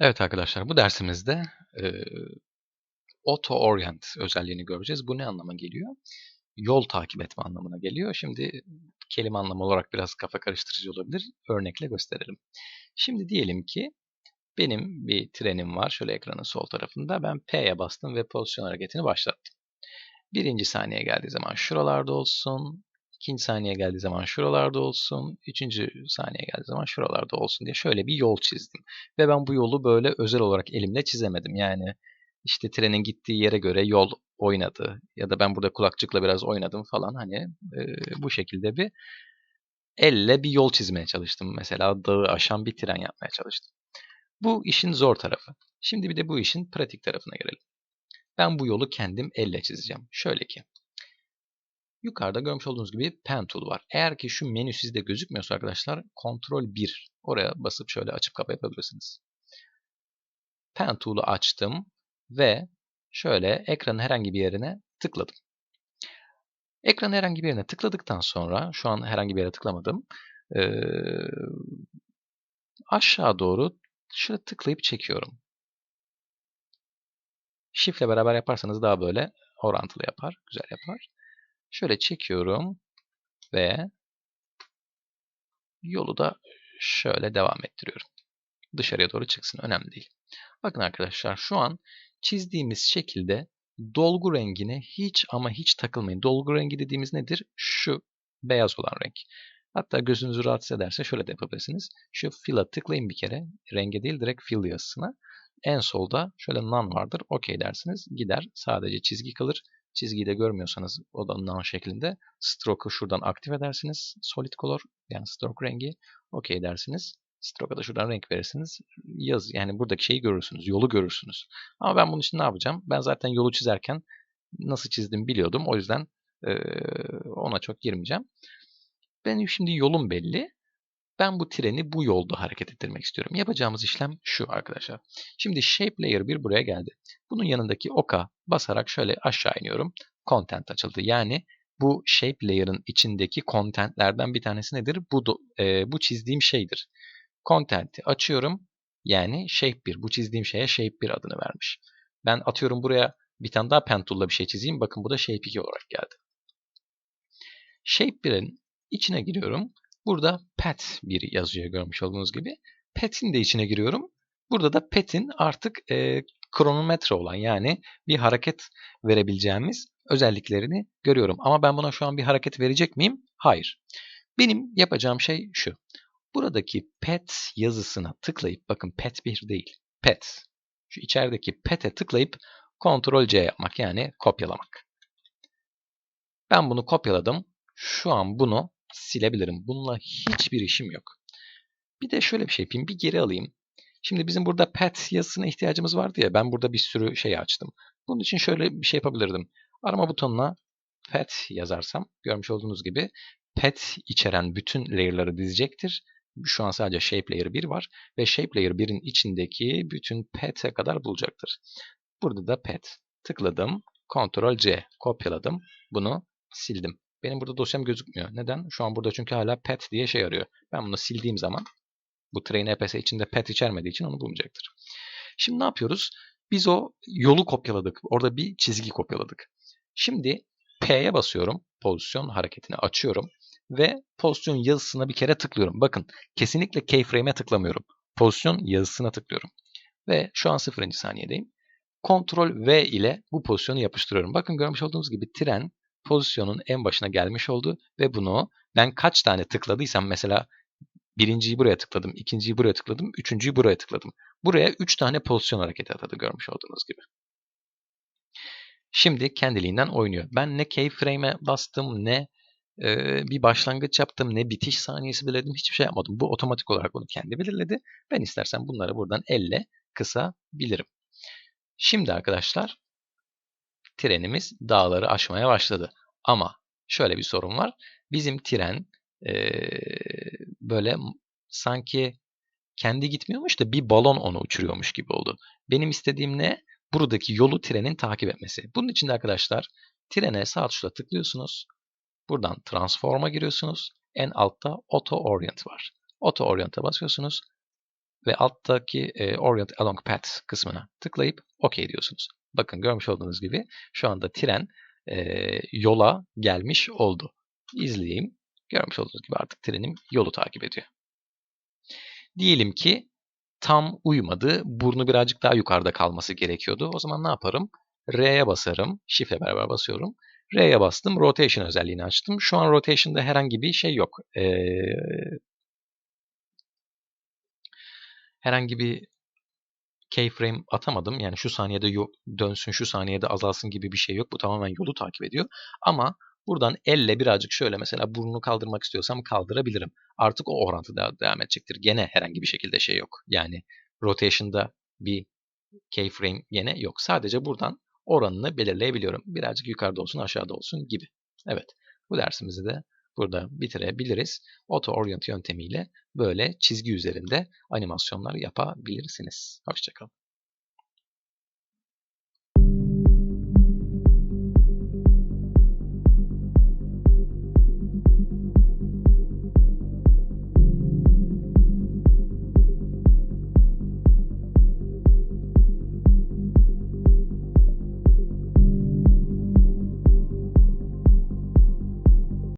Evet arkadaşlar bu dersimizde e, auto orient özelliğini göreceğiz. Bu ne anlama geliyor? Yol takip etme anlamına geliyor. Şimdi kelime anlamı olarak biraz kafa karıştırıcı olabilir. Örnekle gösterelim. Şimdi diyelim ki benim bir trenim var. Şöyle ekranın sol tarafında. Ben P'ye bastım ve pozisyon hareketini başlattım. Birinci saniye geldiği zaman şuralarda olsun. İkinci saniye geldiği zaman şuralarda olsun. Üçüncü saniye geldiği zaman şuralarda olsun diye şöyle bir yol çizdim. Ve ben bu yolu böyle özel olarak elimle çizemedim. Yani işte trenin gittiği yere göre yol oynadı. Ya da ben burada kulakçıkla biraz oynadım falan. Hani e, bu şekilde bir elle bir yol çizmeye çalıştım. Mesela dağı aşan bir tren yapmaya çalıştım. Bu işin zor tarafı. Şimdi bir de bu işin pratik tarafına gelelim. Ben bu yolu kendim elle çizeceğim. Şöyle ki. Yukarıda görmüş olduğunuz gibi Pen Tool var. Eğer ki şu menü sizde gözükmüyorsa arkadaşlar Ctrl 1 oraya basıp şöyle açıp kapayabilirsiniz. Pen Tool'u açtım ve şöyle ekranın herhangi bir yerine tıkladım. Ekranın herhangi bir yerine tıkladıktan sonra şu an herhangi bir yere tıklamadım. Ee, aşağı doğru şöyle tıklayıp çekiyorum. Shift ile beraber yaparsanız daha böyle orantılı yapar, güzel yapar. Şöyle çekiyorum ve yolu da şöyle devam ettiriyorum. Dışarıya doğru çıksın, önemli değil. Bakın arkadaşlar şu an çizdiğimiz şekilde dolgu rengine hiç ama hiç takılmayın. Dolgu rengi dediğimiz nedir? Şu beyaz olan renk. Hatta gözünüzü rahatsız ederse şöyle de yapabilirsiniz. Şu fill'a tıklayın bir kere. Renge değil direkt fill yazısına. En solda şöyle none vardır. OK dersiniz. Gider. Sadece çizgi kalır. Çizgiyi de görmüyorsanız o da none şeklinde stroke'u şuradan aktif edersiniz. Solid color yani stroke rengi. OK dersiniz. Stroke'a da şuradan renk verirsiniz. Yaz yani buradaki şeyi görürsünüz. Yolu görürsünüz. Ama ben bunun için ne yapacağım? Ben zaten yolu çizerken nasıl çizdim biliyordum. O yüzden ona çok girmeyeceğim. Benim şimdi yolum belli. Ben bu treni bu yolda hareket ettirmek istiyorum. Yapacağımız işlem şu arkadaşlar. Şimdi Shape Layer 1 buraya geldi. Bunun yanındaki oka basarak şöyle aşağı iniyorum. Content açıldı. Yani bu Shape Layer'ın içindeki contentlerden bir tanesi nedir? Bu, e, bu çizdiğim şeydir. Content'i açıyorum. Yani Shape 1. Bu çizdiğim şeye Shape 1 adını vermiş. Ben atıyorum buraya bir tane daha pen tool'la bir şey çizeyim. Bakın bu da Shape 2 olarak geldi. Shape 1'in içine giriyorum. Burada pet bir yazıyor görmüş olduğunuz gibi. Pet'in de içine giriyorum. Burada da pet'in artık e, kronometre olan yani bir hareket verebileceğimiz özelliklerini görüyorum. Ama ben buna şu an bir hareket verecek miyim? Hayır. Benim yapacağım şey şu. Buradaki pet yazısına tıklayıp bakın pet bir değil. Pet. Şu içerideki pet'e tıklayıp Ctrl C yapmak yani kopyalamak. Ben bunu kopyaladım. Şu an bunu silebilirim. Bununla hiçbir işim yok. Bir de şöyle bir şey yapayım. Bir geri alayım. Şimdi bizim burada pet yazısına ihtiyacımız vardı ya. Ben burada bir sürü şey açtım. Bunun için şöyle bir şey yapabilirdim. Arama butonuna pet yazarsam görmüş olduğunuz gibi pet içeren bütün layer'ları dizecektir. Şu an sadece shape layer 1 var ve shape layer 1'in içindeki bütün pet'e kadar bulacaktır. Burada da pet. Tıkladım. Ctrl C kopyaladım. Bunu sildim. Benim burada dosyam gözükmüyor. Neden? Şu an burada çünkü hala pet diye şey arıyor. Ben bunu sildiğim zaman bu train EPS içinde pet içermediği için onu bulmayacaktır. Şimdi ne yapıyoruz? Biz o yolu kopyaladık. Orada bir çizgi kopyaladık. Şimdi P'ye basıyorum. Pozisyon hareketini açıyorum. Ve pozisyon yazısına bir kere tıklıyorum. Bakın kesinlikle keyframe'e tıklamıyorum. Pozisyon yazısına tıklıyorum. Ve şu an 0. saniyedeyim. Ctrl V ile bu pozisyonu yapıştırıyorum. Bakın görmüş olduğunuz gibi tren pozisyonun en başına gelmiş oldu ve bunu ben kaç tane tıkladıysam mesela birinciyi buraya tıkladım, ikinciyi buraya tıkladım, üçüncüyü buraya tıkladım. Buraya üç tane pozisyon hareketi atadı görmüş olduğunuz gibi. Şimdi kendiliğinden oynuyor. Ben ne keyframe'e bastım ne e, bir başlangıç yaptım ne bitiş saniyesi belirledim hiçbir şey yapmadım. Bu otomatik olarak bunu kendi belirledi. Ben istersen bunları buradan elle kısabilirim. Şimdi arkadaşlar trenimiz dağları aşmaya başladı. Ama şöyle bir sorun var. Bizim tren e, böyle sanki kendi gitmiyormuş da bir balon onu uçuruyormuş gibi oldu. Benim istediğim ne? Buradaki yolu trenin takip etmesi. Bunun için de arkadaşlar trene sağ tuşla tıklıyorsunuz. Buradan transform'a giriyorsunuz En altta Auto Orient var. Auto Orient'a basıyorsunuz ve alttaki e, Orient Along Path kısmına tıklayıp OK diyorsunuz. Bakın görmüş olduğunuz gibi şu anda tren e, yola gelmiş oldu. İzleyeyim. Görmüş olduğunuz gibi artık trenim yolu takip ediyor. Diyelim ki tam uyumadı. Burnu birazcık daha yukarıda kalması gerekiyordu. O zaman ne yaparım? R'ye basarım. Shift'e beraber basıyorum. R'ye bastım. Rotation özelliğini açtım. Şu an rotation'da herhangi bir şey yok. Ee, herhangi bir keyframe atamadım. Yani şu saniyede dönsün, şu saniyede azalsın gibi bir şey yok. Bu tamamen yolu takip ediyor. Ama buradan elle birazcık şöyle mesela burnunu kaldırmak istiyorsam kaldırabilirim. Artık o orantıda devam edecektir. Gene herhangi bir şekilde şey yok. Yani rotation'da bir keyframe gene yok. Sadece buradan oranını belirleyebiliyorum. Birazcık yukarıda olsun, aşağıda olsun gibi. Evet, bu dersimizi de burada bitirebiliriz. Auto Orient yöntemiyle böyle çizgi üzerinde animasyonlar yapabilirsiniz. Hoşçakalın.